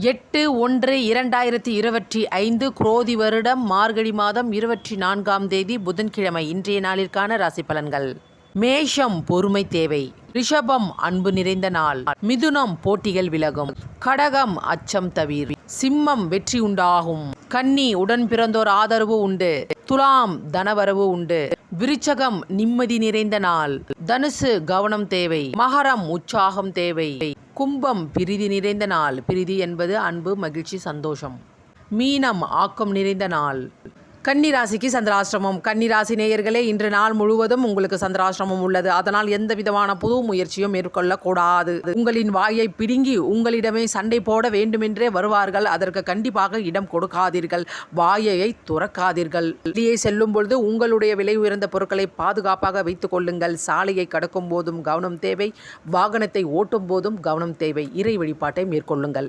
எட்டு ஒன்று இரண்டாயிரத்தி இருபத்தி ஐந்து குரோதி வருடம் மார்கழி மாதம் இருபத்தி நான்காம் தேதி புதன்கிழமை இன்றைய நாளிற்கான ராசி பலன்கள். மேஷம் பொறுமை தேவை. ரிஷபம் அன்பு நிறைந்த நாள். மிதுனம் போட்டிகள் விலகும். கடகம் அச்சம் தவிர். சிம்மம் வெற்றி உண்டாகும். கன்னி உடன் பிறந்தோர் ஆதரவு உண்டு. துலாம் தனவரவு உண்டு. விருச்சகம் நிம்மதி நிறைந்த நாள். தனுசு கவனம் தேவை. மகரம் உற்சாகம் தேவை. கும்பம் பிரிதி நிறைந்த நாள். பிரிதி என்பது அன்பு மகிழ்ச்சி சந்தோஷம். மீனம் ஆக்கம் நிறைந்த நாள். கன்னிராசிக்கு சந்திராசிரமம். கன்னிராசி நேயர்களே இன்று நாள் முழுவதும் உங்களுக்கு சந்திராசிரமம் உள்ளது. அதனால் எந்த விதமான புது முயற்சியும் மேற்கொள்ளக்கூடாது. உங்களின் வாயை பிடுங்கி உங்களிடமே சண்டை போட வேண்டுமென்றே வருவார்கள். அதற்கு கண்டிப்பாக இடம் கொடுக்காதீர்கள். வாயையை துறக்காதீர்கள். வெளியே செல்லும் பொழுது உங்களுடைய விலை உயர்ந்த பொருட்களை பாதுகாப்பாக வைத்துக் கொள்ளுங்கள். சாலையை கடக்கும் போதும் கவனம் தேவை. வாகனத்தை ஓட்டும் போதும் கவனம் தேவை. இறை வழிபாட்டை மேற்கொள்ளுங்கள்.